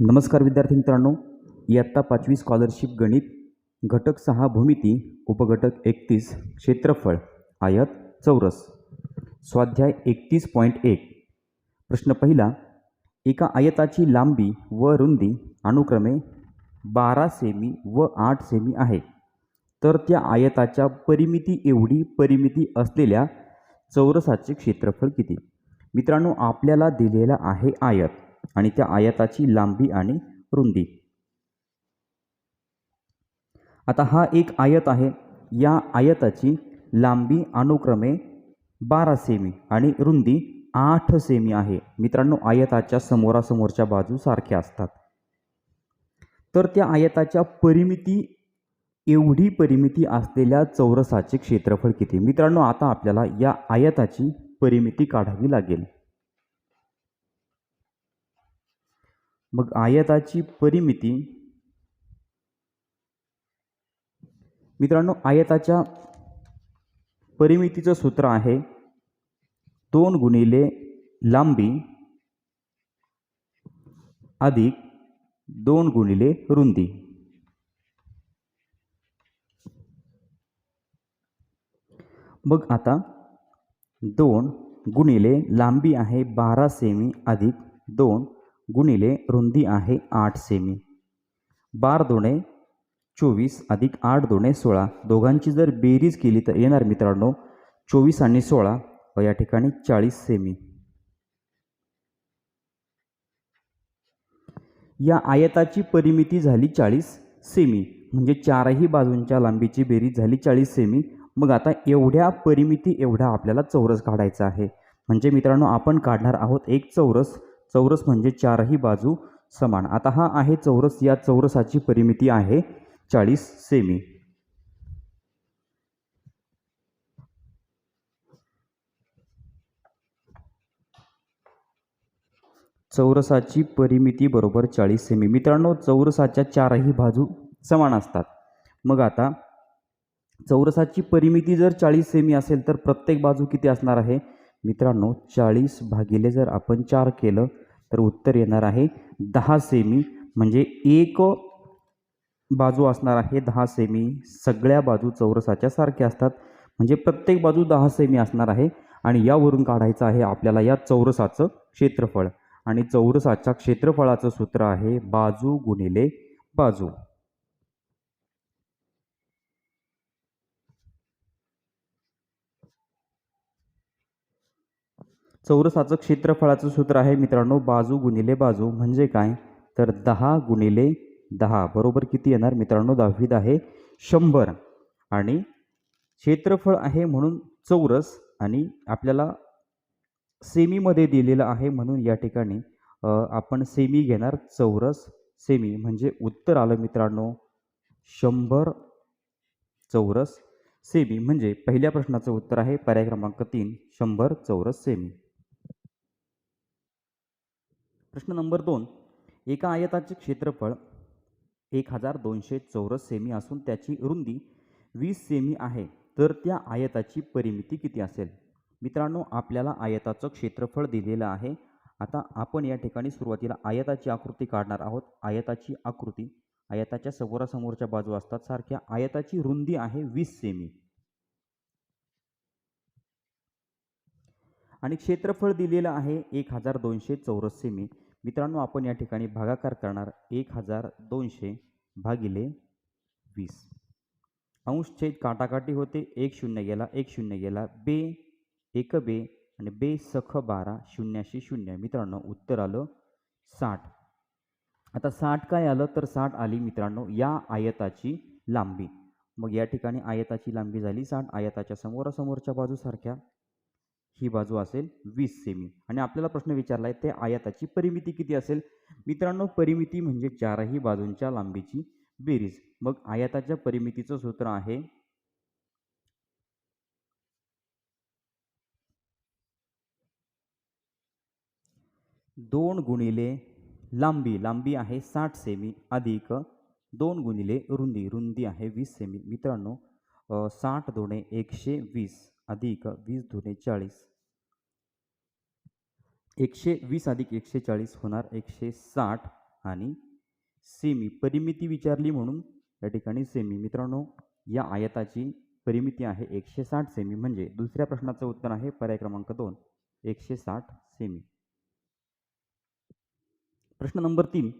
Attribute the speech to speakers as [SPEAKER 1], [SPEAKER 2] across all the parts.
[SPEAKER 1] नमस्कार विद्यार्थी मित्रांनो इयत्ता पाचवी स्कॉलरशिप गणित घटक सहा भूमिती उपघटक एकतीस क्षेत्रफळ आयत चौरस. स्वाध्याय एकतीस पॉईंट एक. प्रश्न पहिला एका आयताची लांबी व रुंदी अनुक्रमे बारा सेमी व आठ सेमी आहे. तर त्या आयताच्या परिमिती एवढी परिमिती असलेल्या चौरसाचे क्षेत्रफळ किती? मित्रांनो आपल्याला दिलेला आहे आयत. आणि त्या आयताची लांबी आणि रुंदी. आता हा एक आयत आहे. या आयताची लांबी अनुक्रमे बारा सेमी आणि रुंदी आठ सेमी आहे. मित्रांनो आयताच्या समोरासमोरच्या बाजू सारख्या असतात. तर त्या आयताच्या परिमिती एवढी परिमिती असलेल्या चौरसाचे क्षेत्रफळ किती? मित्रांनो आता आपल्याला या आयताची परिमिती काढावी लागेल. मग आयताची परिमिती. मित्रांनो आयताच्या परिमितीचं सूत्र आहे दोन गुणिले लांबी अधिक दोन गुणिले रुंदी. मग आता दोन गुणिले लांबी आहे बारा सेमी अधिक दोन गुणिले रुंदी आहे आठ सेमी. बार दोणे चोवीस अधिक आठ दोणे सोळा. दोघांची जर बेरीज केली तर येणार मित्रांनो चोवीस आणि सोळा व या ठिकाणी चाळीस सेमी. या आयताची परिमिती झाली चाळीस सेमी. म्हणजे चारही बाजूंच्या लांबीची बेरीज झाली चाळीस सेमी. मग आता एवढ्या परिमिती एवढा आपल्याला चौरस काढायचा आहे. म्हणजे मित्रांनो आपण काढणार आहोत एक चौरस चौरस म्हणजे चारही बाजू समान. आता हा आहे चौरस. या चौरसाची परिमिती आहे चाळीस सेमी. चौरसाची परिमिती बरोबर चाळीस सेमी. मित्रांनो चौरसाच्या चारही बाजू समान असतात. मग आता चौरसाची परिमिती जर चाळीस सेमी असेल तर प्रत्येक बाजू किती असणार आहे? मित्रांनो चाळीस भागिले जर आपण चार केलं तर उत्तर येणार आहे दहा सेमी म्हणजे एक बाजू असणार आहे दहा सेमी. सगळ्या बाजू चौरसाच्या सारख्या असतात. म्हणजे प्रत्येक बाजू दहा सेमी असणार आहे आणि यावरून काढायचं आहे आपल्याला या चौरसाचं क्षेत्रफळ. आणि चौरसाच्या क्षेत्रफळाचं सूत्र आहे बाजू गुणिले बाजू. चौरसाचं क्षेत्रफळाचं सूत्र आहे मित्रांनो बाजू गुणिले बाजू. म्हणजे काय? तर दहा गुणिले दहा. बरोबर किती येणार मित्रांनो? दहावीत आहे शंभर. आणि क्षेत्रफळ आहे म्हणून चौरस आणि आपल्याला सेमीमध्ये दिलेलं आहे म्हणून या ठिकाणी आपण सेमी घेणार. चौरस सेमी. म्हणजे उत्तर आलं मित्रांनो. शंभर चौरस सेमी. म्हणजे पहिल्या प्रश्नाचं उत्तर आहे. पर्याय क्रमांक तीन. शंभर चौरस सेमी. प्रश्न नंबर दोन. एका आयताचे क्षेत्रफळ एक हजार दोनशे चौरस सेमी असून त्याची रुंदी वीस सेमी आहे. तर त्या आयताची परिमिती किती असेल? मित्रांनो आपल्याला आयताचं क्षेत्रफळ दिलेलं आहे. आता आपण या ठिकाणी सुरुवातीला आयताची आकृती काढणार आहोत. आयताची आकृती आयताच्या समोरासमोरच्या बाजू असतात. सारख्या आयताची रुंदी आहे वीस सेमी. आणि क्षेत्रफळ दिलेलं आहे एक हजार दोनशे चौरस सेमी. मित्रांनो आपण या ठिकाणी भागाकार करणार एक हजार दोनशे भागिले वीस. अंश छेद काटाकाटी होते एक शून्य गेला एक शून्य गेला बे एक बे आणि बे सख बारा शून्याशी शून्य. मित्रांनो उत्तर आलं साठ. आता साठ काय आलं? तर साठ आली मित्रांनो या आयताची लांबी. मग या ठिकाणी आयताची लांबी झाली साठ आयताच्या समोरासमोरच्या बाजूसारख्या ही बाजू असेल वीस सेमी आणि आपल्याला प्रश्न विचारला आहे ते आयताची परिमिती किती असेल? मित्रांनो परिमिती म्हणजे चारही बाजूंच्या लांबीची बेरीज. मग आयताच्या परिमितीचं सूत्र आहे दोन गुणिले लांबी. लांबी आहे साठ सेमी अधिक दोन गुणिले रुंदी. रुंदी आहे वीस सेमी मित्रांनो साठ दोणे एकशे वीस. अधिक वीस दुने चाळीस. एकशे वीस अधिक एकशे चाळीस होणार एकशे साठ आणि सेमी परिमिती विचारली म्हणून या ठिकाणी सेमी मित्रांनो या आयताची परिमिती आहे एकशे साठ सेमी म्हणजे दुसऱ्या प्रश्नाचं उत्तर आहे पर्याय क्रमांक दोन. एकशे साठ सेमी प्रश्न नंबर तीन.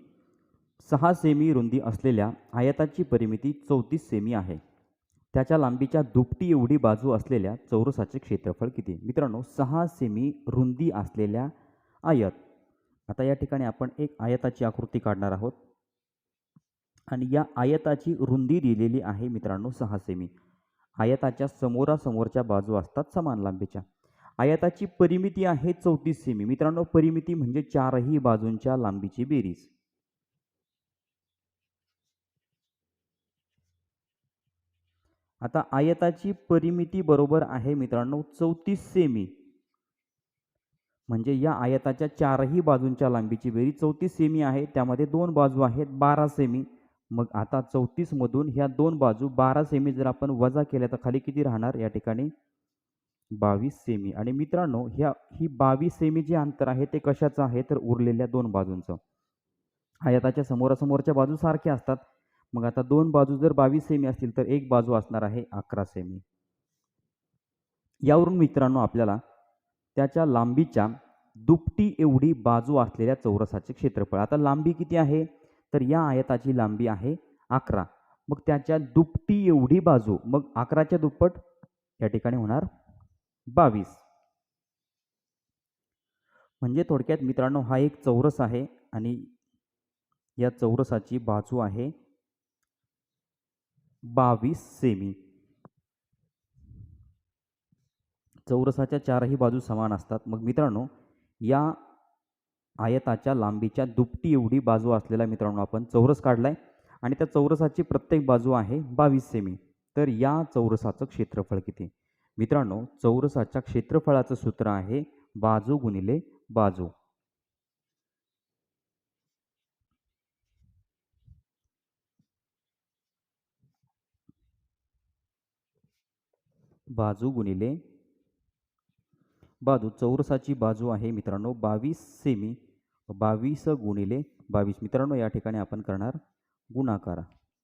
[SPEAKER 1] सहा सेमी रुंदी असलेल्या आयताची परिमिती चौतीस सेमी आहे. त्याच्या लांबीच्या दुपटी एवढी बाजू असलेल्या चौरसाचे क्षेत्रफळ किती? मित्रांनो सहा सेमी रुंदी असलेल्या आयत. आता या ठिकाणी आपण एक आयताची आकृती काढणार आहोत. आणि या आयताची रुंदी दिलेली आहे मित्रांनो सहा सेमी आयताच्या समोरासमोरच्या बाजू असतात समान लांबीच्या. आयताची परिमिती आहे चौतीस सेमी मित्रांनो परिमिती म्हणजे चारही बाजूंच्या लांबीची बेरीज. आता आयताची परिमिती बरोबर आहे मित्रांनो चौतीस सेमी. म्हणजे या आयताच्या चारही बाजूंच्या लांबीची बेरीज चौतीस सेमी आहे. त्यामध्ये दोन बाजू आहेत बारा सेमी. मग आता चौतीसमधून ह्या दोन बाजू बारा सेमी जर आपण वजा केल्या तर खाली किती राहणार? या ठिकाणी बावीस सेमी. आणि मित्रांनो ह्या ही बावीस सेमी जे अंतर आहे ते कशाचं आहे? तर उरलेल्या दोन बाजूंचं. आयताच्या समोरासमोरच्या बाजू सारख्या असतात. मग आता दोन बाजू जर बावीस सेमी असतील तर एक बाजू असणार आहे अकरा सेमी. यावरून मित्रांनो आपल्याला त्याच्या लांबीच्या दुपटी एवढी बाजू असलेल्या चौरसाचे क्षेत्रफळ. आता लांबी किती आहे? तर या आयताची लांबी आहे अकरा. मग त्याच्या दुपटी एवढी बाजू मग अकराच्या दुप्पट या ठिकाणी होणार बावीस. म्हणजे थोडक्यात मित्रांनो हा एक चौरस आहे आणि या चौरसाची बाजू आहे बावीस सेमी. चौरसाच्या चारही बाजू समान असतात. मग मित्रांनो या आयताच्या लांबीच्या दुपटी एवढी बाजू असलेला मित्रांनो आपण चौरस काढलाय आणि त्या चौरसाची प्रत्येक बाजू आहे बावीस सेमी. तर या चौरसाचं क्षेत्रफळ किती? मित्रांनो चौरसाच्या क्षेत्रफळाचं सूत्र आहे बाजू गुणिले बाजू. बाजू गुणिले बाजू चौरसाची बाजू आहे मित्रांनो बावीस सेमी बावीस गुणिले बावीस. मित्रांनो या ठिकाणी आपण करणार गुणाकार.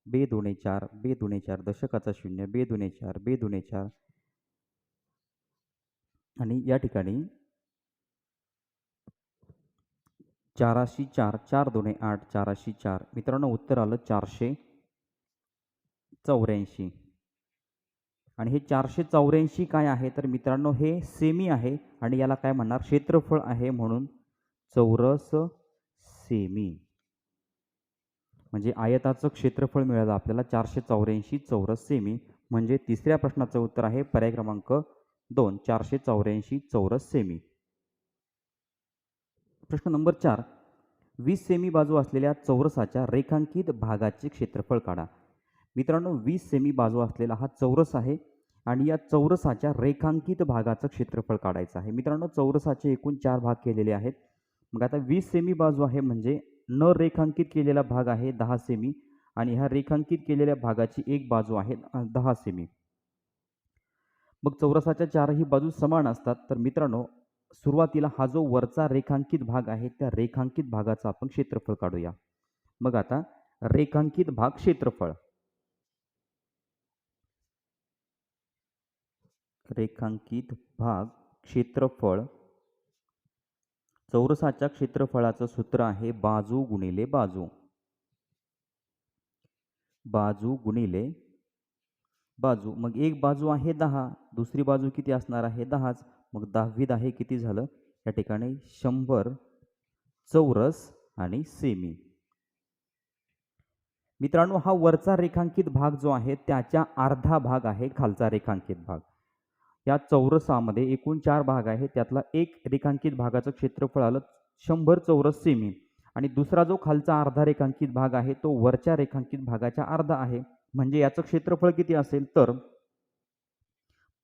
[SPEAKER 1] बे दोने चार बे दोने चार दशकाचा शून्य बे दोने चार बे दोने चार. आणि या ठिकाणी चाराशी चार चार दोने आठ चाराशी चार. मित्रांनो उत्तर आलं चारशे चौऱ्याऐंशी. आणि हे चारशे चौऱ्याऐंशी काय आहे? तर मित्रांनो हे सेमी आहे आणि याला काय म्हणणार? क्षेत्रफळ आहे म्हणून चौरस सेमी. म्हणजे आयताचं क्षेत्रफळ मिळालं आपल्याला चारशे चौऱ्याऐंशी चौरस सेमी. म्हणजे तिसऱ्या प्रश्नाचं उत्तर आहे पर्याय क्रमांक दोन चारशे चौऱ्याऐंशी चौरस सेमी. प्रश्न नंबर चार वीस सेमी बाजू असलेल्या चौरसाच्या रेखांकित भागाचे क्षेत्रफळ काढा. मित्रांनो वीस सेमी बाजू असलेला हा चौरस आहे. आणि या चौरसाच्या रेखांकित भागाचं क्षेत्रफळ काढायचं आहे. मित्रांनो चौरसाचे एकूण चार भाग केलेले आहेत. मग आता वीस सेमी बाजू आहे म्हणजे न रेखांकित केलेला भाग आहे दहा सेमी आणि ह्या रेखांकित केलेल्या भागाची एक बाजू आहे दहा सेमी मग चौरसाच्या चारही बाजू समान असतात. तर मित्रांनो सुरुवातीला हा जो वरचा रेखांकित भाग आहे त्या रेखांकित भागाचं आपण क्षेत्रफळ काढूया. मग आता रेखांकित भाग क्षेत्रफळ. रेखांकित भाग क्षेत्रफळ. चौरसाच्या क्षेत्रफळाचं सूत्र आहे बाजू गुणिले बाजू. बाजू गुणिले बाजू. मग एक बाजू आहे दहा दुसरी बाजू किती असणार आहे दहाच? मग दहावी आहे किती झालं? या ठिकाणी शंभर चौरस आणि सेमी. मित्रांनो हा वरचा रेखांकित भाग जो आहे त्याच्या अर्धा भाग आहे खालचा रेखांकित भाग. या चौरसामध्ये एकूण चार भाग आहे त्यातला एक रेखांकित भागाचं क्षेत्रफळ आलं शंभर चौरस सेमी. आणि दुसरा जो खालचा अर्धा रेखांकित भाग आहे तो वरच्या रेखांकित भागाच्या अर्धा आहे. म्हणजे याचं क्षेत्रफळ किती असेल तर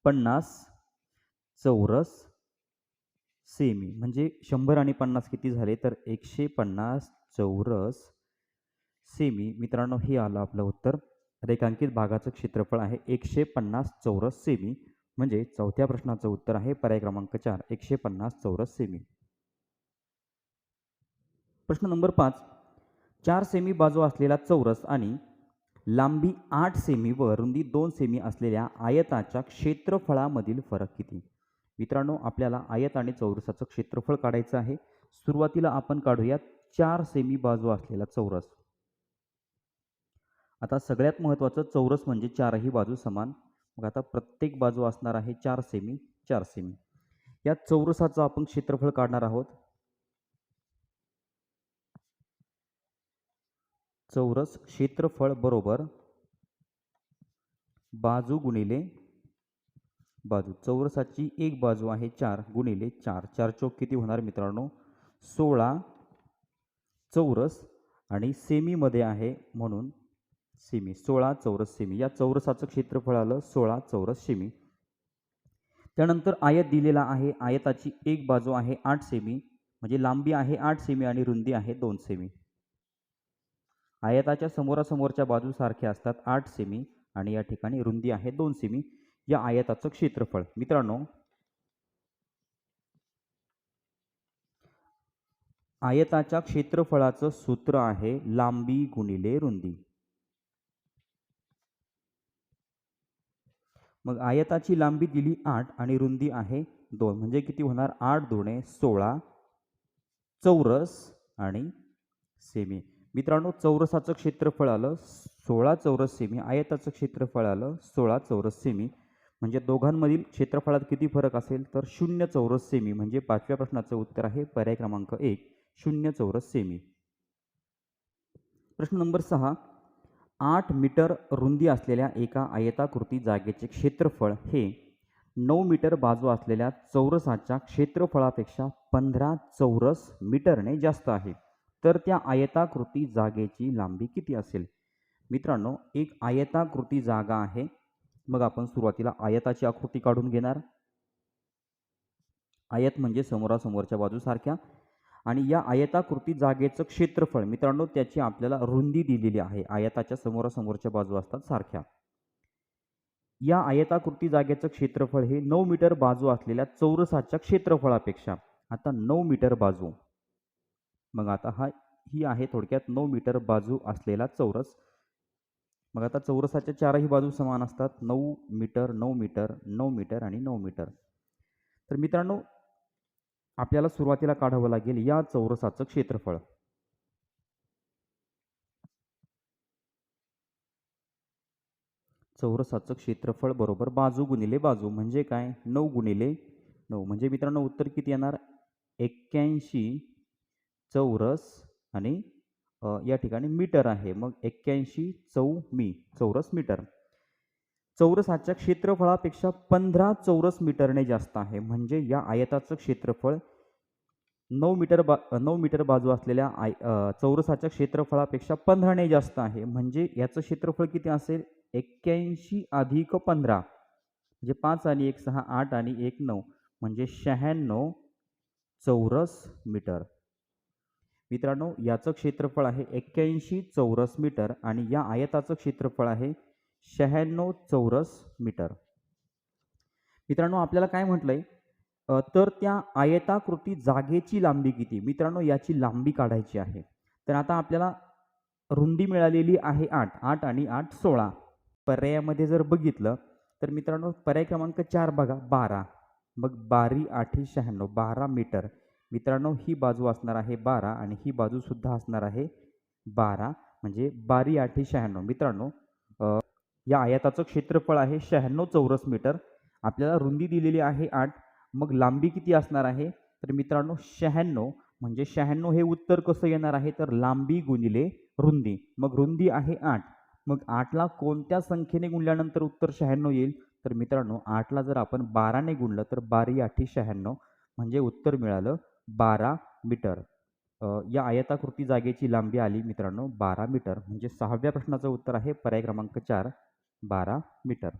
[SPEAKER 1] पन्नास चौरस सेमी. म्हणजे शंभर आणि पन्नास किती झाले तर एकशे पन्नास चौरस सेमी. मित्रांनो हे आलं आपलं उत्तर. रेखांकित भागाचं क्षेत्रफळ आहे एकशे पन्नास चौरस सेमी. म्हणजे चौथ्या प्रश्नाचं उत्तर आहे पर्याय क्रमांक चार एकशे पन्नास चौरस सेमी प्रश्न नंबर पाच. चार सेमी बाजू असलेला चौरस आणि लांबी आठ सेमी व रुंदी दोन सेमी असलेल्या आयताच्या क्षेत्रफळामधील फरक किती? मित्रांनो आपल्याला आयत आणि चौरसाचं क्षेत्रफळ काढायचं आहे. सुरुवातीला आपण काढूयात चार सेमी बाजू असलेला चौरस. आता सगळ्यात महत्त्वाचं चौरस म्हणजे चारही बाजू समान. मग आता प्रत्येक बाजू असणार आहे चार सेमी चार सेमी या चौरसाचं आपण क्षेत्रफळ काढणार आहोत. चौरस क्षेत्रफळ बरोबर बाजू गुणिले बाजू. चौरसाची एक बाजू आहे चार गुणिले चार. चार चौक किती होणार मित्रांनो? सोळा चौरस आणि सेमीमध्ये आहे म्हणून सेमी सोळा चौरस सेमी. या चौरसाचं क्षेत्रफळ आलं सोळा चौरस सेमी. त्यानंतर आयत दिलेला आहे आयताची एक बाजू आहे आठ सेमी म्हणजे लांबी आहे आठ सेमी आणि रुंदी आहे दोन सेमी. आयताच्या समोरासमोरच्या बाजू सारख्या असतात आठ सेमी आणि या ठिकाणी रुंदी आहे दोन सेमी. या आयताचं क्षेत्रफळ. मित्रांनो आयताच्या क्षेत्रफळाचं सूत्र आहे लांबी गुणिले रुंदी. मग आयताची लांबी दिली आठ आणि रुंदी आहे दोन. म्हणजे किती होणार? आठ दोणे सोळा चौरस आणि सेमी. मित्रांनो चौरसाचं क्षेत्रफळ आलं सोळा चौरस सेमी. आयताचं क्षेत्रफळ आलं सोळा चौरस सेमी. म्हणजे दोघांमधील क्षेत्रफळात किती फरक असेल तर शून्य चौरस सेमी. म्हणजे पाचव्या प्रश्नाचं उत्तर आहे पर्याय क्रमांक एक शून्य चौरस सेमी. प्रश्न नंबर सहा आठ मीटर रुंदी असलेल्या एका आयताकृती जागेचे क्षेत्रफळ हे नऊ मीटर बाजू असलेल्या चौरसाच्या क्षेत्रफळापेक्षा पंधरा चौरस मीटरने जास्त आहे. तर त्या आयताकृती जागेची लांबी किती असेल? मित्रांनो एक आयताकृती जागा आहे. मग आपण सुरुवातीला आयताची आकृती काढून घेणार. आयत म्हणजे समोरासमोरच्या बाजूसारख्या. आणि या आयताकृती जागेचं क्षेत्रफळ मित्रांनो त्याची आपल्याला रुंदी दिलेली आहे. आयताच्या समोरासमोरच्या बाजू असतात सारख्या. या आयताकृती जागेचं क्षेत्रफळ हे नऊ मीटर बाजू असलेल्या चौरसाच्या क्षेत्रफळापेक्षा. आता नऊ मीटर बाजू. मग आता हा ही आहे थोडक्यात नऊ मीटर बाजू असलेला चौरस. मग आता चौरसाच्या चारही बाजू समान असतात. नऊ मीटर नऊ मीटर नऊ मीटर आणि नऊ मीटर. तर मित्रांनो आपल्याला सुरुवातीला काढावं लागेल या चौरसाचं क्षेत्रफळ. चौरसाचं क्षेत्रफळ बरोबर बाजू गुणिले बाजू म्हणजे काय? नऊ गुणिले नऊ. म्हणजे मित्रांनो उत्तर किती येणार? एक्क्याऐंशी चौरस आणि या ठिकाणी मीटर आहे. मग एक्क्याऐंशी चौ मी चौरस मीटर. चौरसाच्या क्षेत्रफळापेक्षा पंधरा चौरस मीटरने जास्त आहे. म्हणजे या आयताचं क्षेत्रफळ नऊ मीटर बा नऊ मीटर बाजू असलेल्या आय चौरसाच्या क्षेत्रफळापेक्षा पंधराने जास्त आहे. म्हणजे याचं क्षेत्रफळ किती असेल? एक्क्याऐंशी अधिक पंधरा. म्हणजे पाच आणि एक सहा आठ आणि एक नऊ. म्हणजे शहाण्णव चौरस मीटर. मित्रांनो याचं क्षेत्रफळ आहे एक्क्याऐंशी चौरस मीटर आणि या आयताचं क्षेत्रफळ आहे शहाण्णव चौरस मीटर. मित्रांनो आपल्याला काय म्हटलं आहे तर त्या आयताकृती जागेची लांबी किती? मित्रांनो याची लांबी काढायची आहे. तर आता आपल्याला रुंदी मिळालेली आहे आठ. आठ आणि आठ सोळा. पर्यायामध्ये जर बघितलं तर मित्रांनो पर्याय क्रमांक चार बघा बारा. मग बारी आठी शहाण्णव बारा मीटर. मित्रांनो ही बाजू असणार आहे बारा आणि ही बाजूसुद्धा असणार आहे बारा. म्हणजे बारी आठी शहाण्णव. मित्रांनो या आयताचं क्षेत्रफळ आहे शहाण्णव चौरस मीटर. आपल्याला रुंदी दिलेली आहे आठ. मग लांबी किती असणार आहे? तर मित्रांनो शहाण्णव. म्हणजे शहाण्णव हे उत्तर कसं येणार आहे? तर लांबी गुणिले रुंदी. मग रुंदी आहे आठ. मग आठला कोणत्या संख्येने गुणल्यानंतर उत्तर शहाण्णव येईल? तर मित्रांनो आठला जर आपण बाराने गुणलं तर बारी आठी शहाण्णव. म्हणजे उत्तर मिळालं बारा मीटर. या आयताकृती जागेची लांबी आली मित्रांनो बारा मीटर. म्हणजे सहाव्या प्रश्नाचं उत्तर आहे पर्याय क्रमांक चार. बारा मीटर.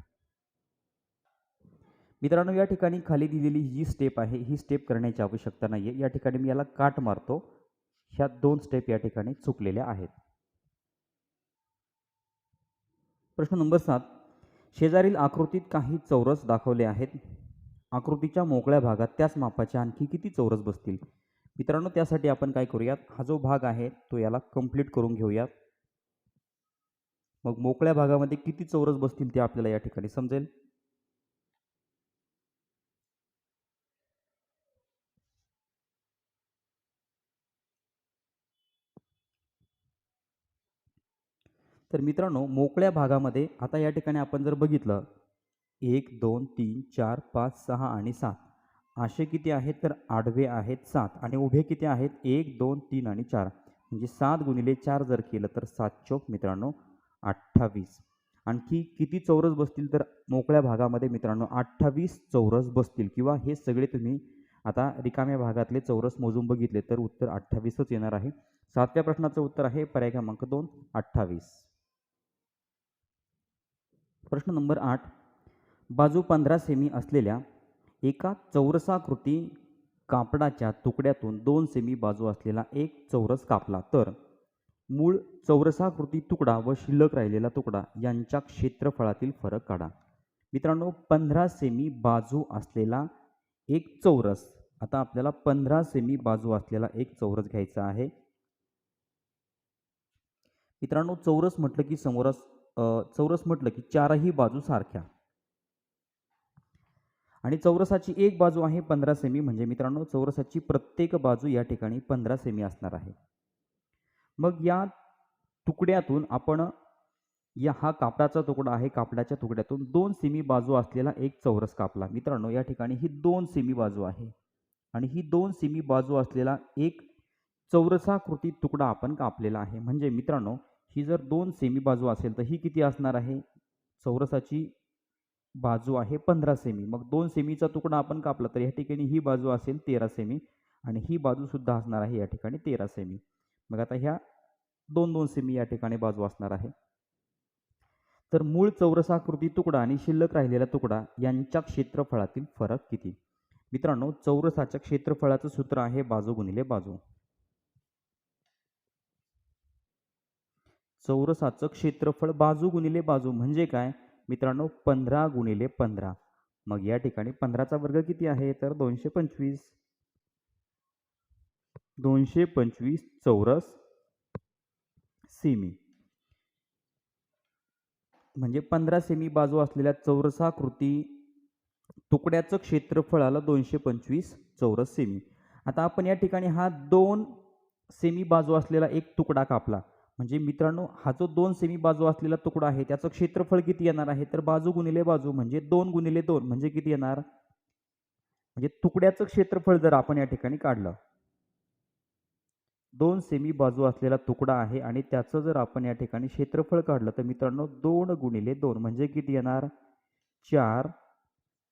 [SPEAKER 1] मित्रांनो या ठिकाणी खाली दिलेली जी स्टेप आहे ही स्टेप करण्याची आवश्यकता नाही आहे या ठिकाणी मी याला काट मारतो. ह्या दोन स्टेप या ठिकाणी चुकलेल्या आहेत. प्रश्न नंबर सात. शेजारील आकृतीत काही चौरस दाखवले आहेत. आकृतीच्या मोकळ्या भागात त्याच मापाच्या आणखी किती चौरस बसतील? मित्रांनो त्यासाठी आपण काय करूयात? हा जो भाग आहे तो याला कंप्लीट करून घेऊयात. मग मोकळ्या भागामध्ये किती चौरस बसतील ते आपल्याला या ठिकाणी समजेल? तर मित्रांनो मोकळ्या भागामध्ये आता या ठिकाणी आपण जर बघितलं एक दोन तीन चार पाच सहा आणि सात. असे किती आहेत तर आडवे आहेत सात आणि उभे किती आहेत? एक दोन तीन आणि चार. म्हणजे सात गुणिले चार जर केलं तर सात चौक मित्रांनो अठ्ठावीस. आणखी किती चौरस बसतील तर मोकळ्या भागामध्ये मित्रांनो अठ्ठावीस चौरस बसतील. किंवा हे सगळे तुम्ही आता रिकाम्या भागातले चौरस मोजून बघितले तर उत्तर अठ्ठावीसच येणार आहे. सातव्या प्रश्नाचं उत्तर आहे पर्याय क्रमांक दोन अठ्ठावीस. प्रश्न नंबर आठ. बाजू पंधरा सेमी असलेल्या एका चौरसाकृती कापडाच्या तुकड्यातून दोन सेमी बाजू असलेला एक चौरस कापला तर? मूळ चौरसाकृती तुकडा व शिल्लक राहिलेला तुकडा यांच्या क्षेत्रफळातील फरक काढा. मित्रांनो पंधरा सेमी बाजू असलेला एक चौरस. आता आपल्याला पंधरा सेमी बाजू असलेला एक चौरस घ्यायचा आहे. मित्रांनो चौरस म्हटलं की समोरस चौरस म्हटलं की चारही बाजू सारख्या. आणि चौरसाची एक बाजू आहे पंधरा सेमी म्हणजे मित्रांनो चौरसाची प्रत्येक बाजू या ठिकाणी पंधरा सेमी असणार आहे. मग या तुकड्यातून आपण या हा कापडाचा तुकडा आहे कापडाच्या तुकड्यातून दोन सेमी बाजू असलेला एक चौरस कापला. मित्रांनो या ठिकाणी ही दोन सेमी बाजू आहे. आणि ही दोन सेमी बाजू असलेला एक चौरसाकृती तुकडा आपण कापलेला आहे. म्हणजे मित्रांनो ही जर दोन सेमी बाजू असेल तर ही किती असणार आहे? चौरसाची बाजू आहे पंधरा सेमी. मग दोन सेमीचा तुकडा आपण कापला तर या ठिकाणी ही बाजू असेल तेरा सेमी आणि ही बाजूसुद्धा असणार आहे या ठिकाणी तेरा सेमी. मग आता ह्या दोन दोन सेमी या ठिकाणी बाजू असणार आहे. तर मूळ चौरसाकृती तुकडा आणि शिल्लक राहिलेला तुकडा यांच्या क्षेत्रफळातील फरक किती? मित्रांनो चौरसाच्या क्षेत्रफळाचं सूत्र आहे बाजू गुणिले बाजू. चौरसाचं क्षेत्रफळ बाजू गुणिले बाजू म्हणजे काय? मित्रांनो पंधरा गुणिले पंधरा. मग या ठिकाणी पंधराचा वर्ग किती आहे? तर दोनशे पंचवीस. दोनशे पंचवीस चौरस सेमी. म्हणजे पंधरा सेमी बाजू असलेल्या चौरसाकृती तुकड्याचं क्षेत्रफळ आलं दोनशे पंचवीस चौरस सेमी. आता आपण या ठिकाणी हा दोन सेमी बाजू असलेला एक तुकडा कापला. म्हणजे मित्रांनो हा जो दोन सेमी बाजू असलेला तुकडा आहे त्याचं क्षेत्रफळ किती येणार आहे? तर बाजू गुणिले बाजू म्हणजे दोन गुणिले दोन म्हणजे किती येणार? म्हणजे तुकड्याचं क्षेत्रफळ जर आपण या ठिकाणी काढलं दोन सेमी बाजू असलेला तुकडा आहे आणि त्याचं जर आपण या ठिकाणी क्षेत्रफळ काढलं तर मित्रांनो दोन गुणिले दोन म्हणजे किती येणार? चार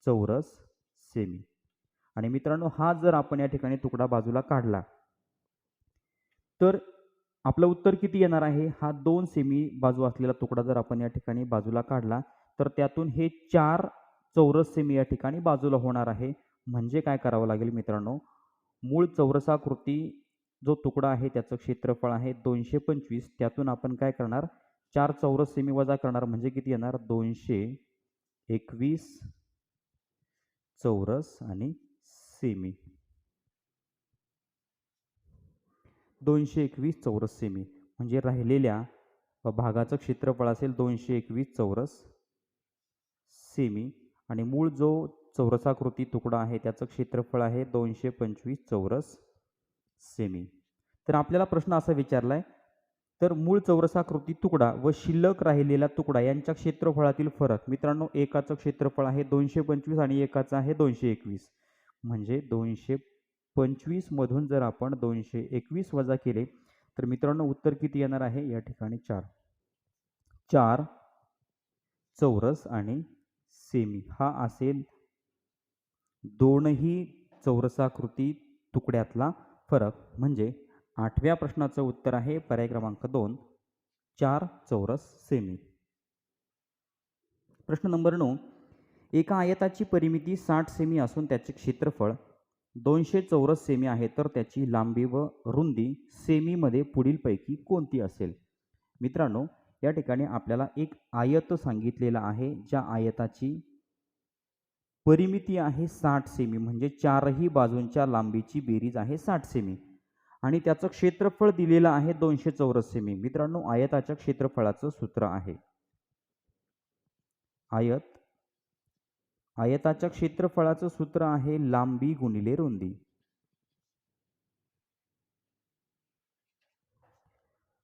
[SPEAKER 1] चौरस सेमी आणि मित्रांनो हा जर आपण या ठिकाणी तुकडा बाजूला काढला तर आपलं उत्तर किती येणार आहे? हा दोन सेमी बाजू असलेला तुकडा जर आपण या ठिकाणी बाजूला काढला तर त्यातून हे चार चौरस सेमी या ठिकाणी बाजूला होणार आहे. म्हणजे काय करावं लागेल मित्रांनो? मूळ चौरसाकृती जो तुकडा आहे त्याचं क्षेत्रफळ आहे दोनशे पंचवीस. त्यातून आपण काय करणार? चार चौरस सेमी वजा करणार. म्हणजे किती येणार? दोनशे एकवीस चौरस आणि सेमी. दोनशे एकवीस चौरस सेमी. म्हणजे राहिलेल्या भागाचं क्षेत्रफळ असेल दोनशे एकवीस चौरस सेमी. आणि मूळ जो चौरसाकृती तुकडा आहे त्याचं क्षेत्रफळ आहे दोनशे पंचवीस चौरस सेमी तर आपल्याला प्रश्न असा विचारला आहे तर मूळ चौरसाकृती तुकडा व शिल्लक राहिलेला तुकडा यांच्या क्षेत्रफळातील फरक. मित्रांनो एकाचं क्षेत्रफळ आहे दोनशे पंचवीस आणि एकाचं आहे दोनशे एकवीस म्हणजे दोनशे पंचवीसमधून जर आपण दोनशे एकवीस वजा केले तर मित्रांनो उत्तर किती येणार आहे? या ठिकाणी चार. चार चौरस आणि सेमी हा असेल दोनही चौरसाकृती तुकड्यातला फरक म्हणजे आठव्या प्रश्नाचं उत्तर आहे पर्याय क्रमांक दोन चार चौरस सेमी. प्रश्न नंबर नऊ एका आयताची परिमिती साठ सेमी असून त्याचे क्षेत्रफळ दोनशे चौरस सेमी आहे तर त्याची लांबी व रुंदी सेमीमध्ये पुढीलपैकी कोणती असेल? मित्रांनो या ठिकाणी आपल्याला एक आयत सांगितलेला आहे ज्या आयताची परिमिती आहे साठ सेमी म्हणजे चारही बाजूंच्या लांबीची बेरीज आहे साठ सेमी आणि त्याचं क्षेत्रफळ दिलेलं आहे दोनशे चौरस सेमी मित्रांनो आयताच्या क्षेत्रफळाचं सूत्र आहे. आयत. आयताच्या क्षेत्रफळाचं सूत्र आहे लांबी गुणिले रुंदी.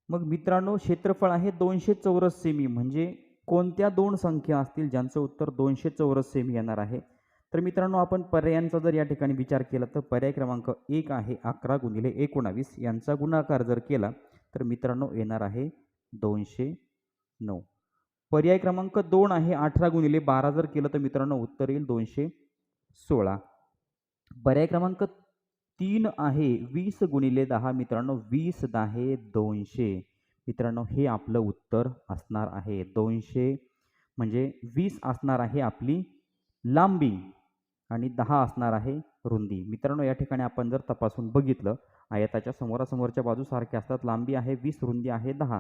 [SPEAKER 1] मग मित्रांनो क्षेत्रफळ आहे दोनशे चौरस सेमी म्हणजे कोणत्या दोन संख्या असतील ज्यांचं उत्तर दोनशे चौरस सेमी येणार आहे? तर मित्रांनो आपण पर्यायांचा जर या ठिकाणी विचार केला तर पर्याय क्रमांक एक आहे अकरा गुणिले एकोणावीस. यांचा गुणाकार जर केला तर मित्रांनो येणार आहे दोनशे नऊ. पर्याय क्रमांक दोन आहे अठरा गुणिले बारा जर केलं तर मित्रांनो उत्तर येईल दोनशे सोळा. पर्याय क्रमांक तीन आहे वीस गुणिले दहा मित्रांनो वीस दहा दोनशे. मित्रांनो हे आपलं उत्तर असणार आहे. दोनशे म्हणजे वीस असणार आहे आपली लांबी आणि दहा असणार आहे रुंदी. मित्रांनो या ठिकाणी आपण जर तपासून बघितलं आयताच्या समोरासमोरच्या बाजू सारख्या असतात. लांबी आहे वीस रुंदी आहे दहा.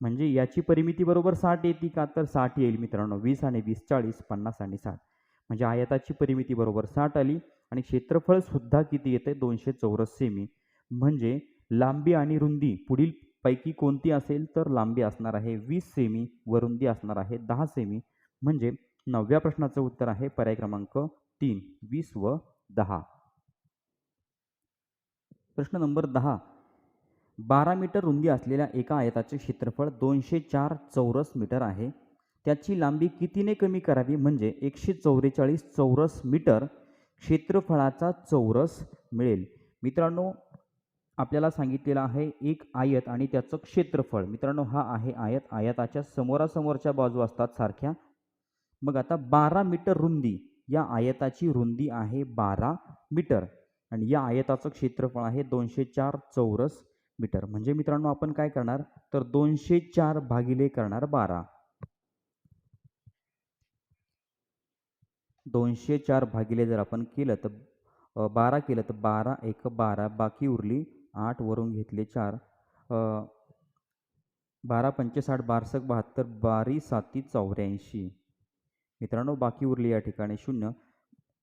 [SPEAKER 1] म्हणजे याची परिमिती बरोबर साठ येते का? तर साठ येईल मित्रांनो. वीस आणि वीस चाळीस पन्नास आणि साठ. म्हणजे आयताची परिमिती बरोबर साठ आली आणि क्षेत्रफळ सुद्धा किती येते दोनशे चौरस सेमी. म्हणजे लांबी आणि रुंदी पुढील पैकी कोणती असेल तर लांबी असणार आहे वीस सेमी व रुंदी असणार आहे दहा सेमी. म्हणजे नवव्या प्रश्नाचं उत्तर आहे पर्याय क्रमांक तीन वीस व दहा. प्रश्न नंबर दहा. बारा मीटर रुंदी असलेल्या एका आयताचे क्षेत्रफळ दोनशे चार चौरस मीटर आहे. त्याची लांबी कितीने कमी करावी? म्हणजे एकशे चौवेचाळीस चौरस मीटर क्षेत्रफळाचा चौरस मिळेल. मित्रांनो आपल्याला सांगितलेलं आहे एक आयत आणि त्याचं क्षेत्रफळ. मित्रांनो हा आहे आयत. आयताच्या समोरासमोरच्या बाजू असतात सारख्या. मग आता बारा मीटर रुंदी या आयताची रुंदी आहे बारा मीटर. आणि या आयताचं क्षेत्रफळ आहे दोनशे चार चौरस मीटर. म्हणजे मित्रांनो आपण काय करणार? तर दोनशे चार भागिले करणार बारा. दोनशे चार भागिले जर आपण केलं तर बारा केलं तर बारा एक बारा बाकी उरली आठ वरून घेतले चार. बारा पंचेसाठ बारसक बहात्तर बारी साती चौऱ्याऐंशी. मित्रांनो बाकी उरली या ठिकाणी शून्य.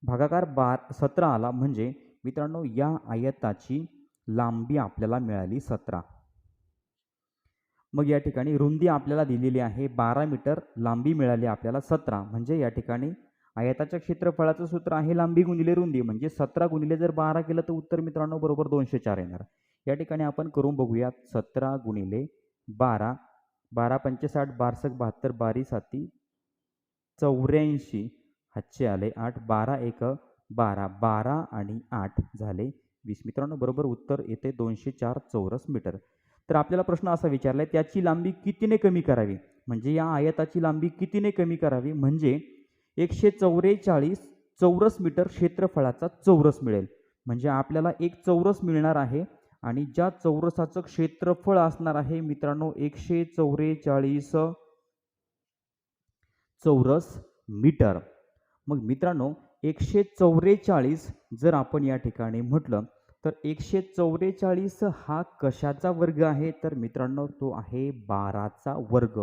[SPEAKER 1] भागाकार बार सतरा आला म्हणजे मित्रांनो या आयताची लांबी आपल्याला मिळाली सतरा. मग या ठिकाणी रुंदी आपल्याला दिलेली आहे बारा मीटर लांबी मिळाली आपल्याला सतरा. म्हणजे या ठिकाणी आयताच्या क्षेत्रफळाचं सूत्र आहे लांबी गुणिले रुंदी. म्हणजे सतरा गुणिले जर बारा केलं तर उत्तर मित्रांनो बरोबर दोनशे चार येणार. या ठिकाणी आपण करून बघूयात सतरा गुणिले बारा. बारा पंचेसाठ बारसक बहात्तर बारी साती चौऱ्याऐंशी. हातचे आले आठ. बारा एक बारा बारा आणि आठ झाले वीस. मित्रांनो बरोबर उत्तर येते दोनशे चार चौरस मीटर. तर आपल्याला प्रश्न असा विचारला आहे त्याची लांबी कितीने कमी करावी? म्हणजे या आयताची लांबी कितीने कमी करावी? म्हणजे एकशे चौवेचाळीस चौरस मीटर क्षेत्रफळाचा चौरस मिळेल. म्हणजे आपल्याला एक चौरस मिळणार आहे. आणि ज्या चौरसाचं क्षेत्रफळ असणार आहे मित्रांनो एकशे चौवेचाळीस चौरस मीटर. मग मित्रांनो एकशे चौवेचाळीस जर आपण या ठिकाणी म्हटलं तर एकशे चौवेचाळीस हा कशाचा वर्ग आहे? तर मित्रांनो तो आहे बाराचा वर्ग.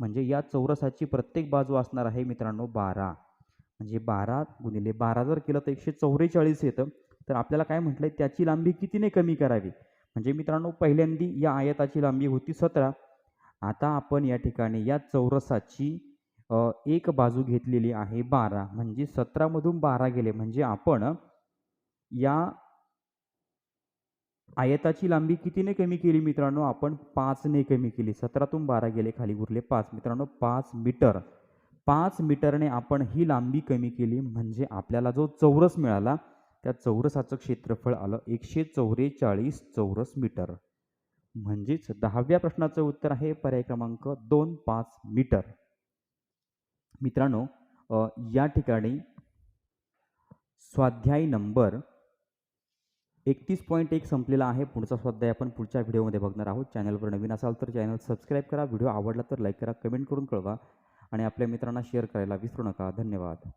[SPEAKER 1] म्हणजे या चौरसाची प्रत्येक बाजू असणार आहे मित्रांनो बारा. म्हणजे बारा गुणिले बारा जर केलं तर एकशे चौवेचाळीस येतं. तर आपल्याला काय म्हटलं आहे त्याची लांबी कितीने कमी करावी? म्हणजे मित्रांनो पहिल्यांदी या आयताची लांबी होती सतरा. आता आपण या ठिकाणी या चौरसाची एक बाजू घेतलेली आहे बारा. म्हणजे सतरामधून बारा गेले. म्हणजे आपण या आयताची लांबी कितीने कमी केली मित्रांनो? आपण पाचने कमी केली. सतरातून बारा गेले खाली उरले पाच. मित्रांनो पाच मीटर. पाच मीटरने आपण ही लांबी कमी केली. म्हणजे आपल्याला जो चौरस मिळाला त्या चौरसाचं क्षेत्रफळ आलं एकशे चौवेचाळीस चौरस मीटर. म्हणजेच दहाव्या प्रश्नाचं उत्तर आहे पर्याय क्रमांक दोन पाच मीटर. मित्रांनो या ठिकाणी स्वाध्याय नंबर एकतीस पॉईंट एक संपलेला आहे. पुढचा स्वाध्याय आपण पुढच्या व्हिडिओमध्ये बघणार आहोत. चॅनलवर नवीन असाल तर चॅनल सबस्क्राईब करा. व्हिडिओ आवडला तर लाईक करा कमेंट करून कळवा आणि आपल्या मित्रांना शेअर करायला विसरू नका. धन्यवाद.